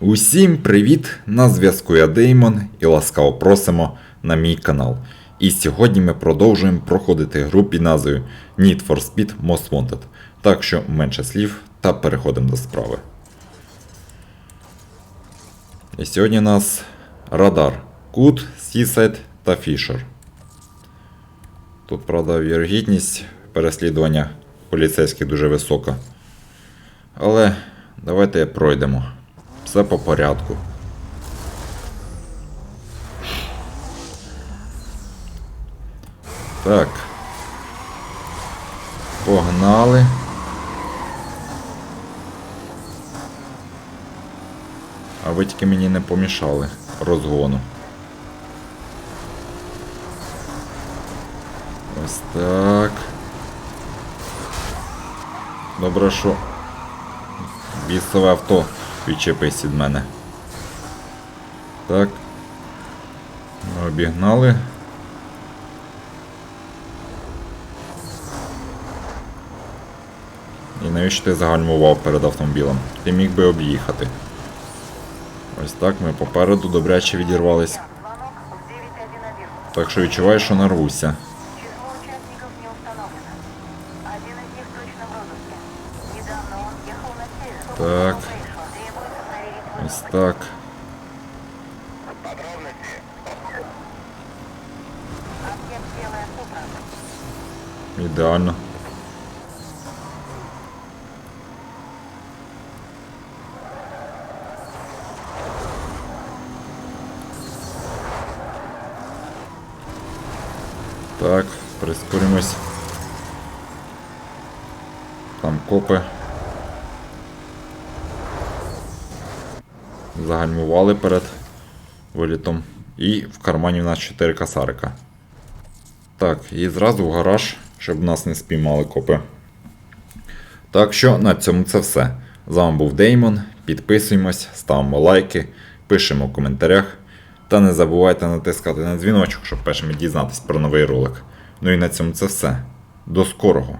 Усім привіт! На зв'язку я Деймон і ласкаво просимо на мій канал. І сьогодні ми продовжуємо проходити гру під назвою Need for Speed Most Wanted. Так що менше слів та переходимо до справи. І сьогодні у нас радар Кут, Сісайд та Фішер. Тут, правда, вірогідність переслідування поліцейських дуже висока. Але давайте пройдемо. Все по порядку. Так. Погнали. А ви тільки мені не помішали розгону. Ось так. Добре, що бісове авто відчепись від мене. Так. Обігнали. І навіщо ти загальмував перед автомобілем? Ти міг би об'їхати. Ось так ми попереду добряче відірвались. Звонок в 911. Так що відчуваю, що нарвуся. Так. Ось так. Ідеально. Так, прискоримось. Там копи. Загальмували перед вилітом. І в кармані в нас 4 касарика. Так, і зразу в гараж, щоб нас не спіймали копи. Так що на цьому це все. З вами був Деймон. Підписуємось, ставимо лайки, пишемо в коментарях. Та не забувайте натискати на дзвіночок, щоб першими дізнатись про новий ролик. Ну і на цьому це все. До скорого!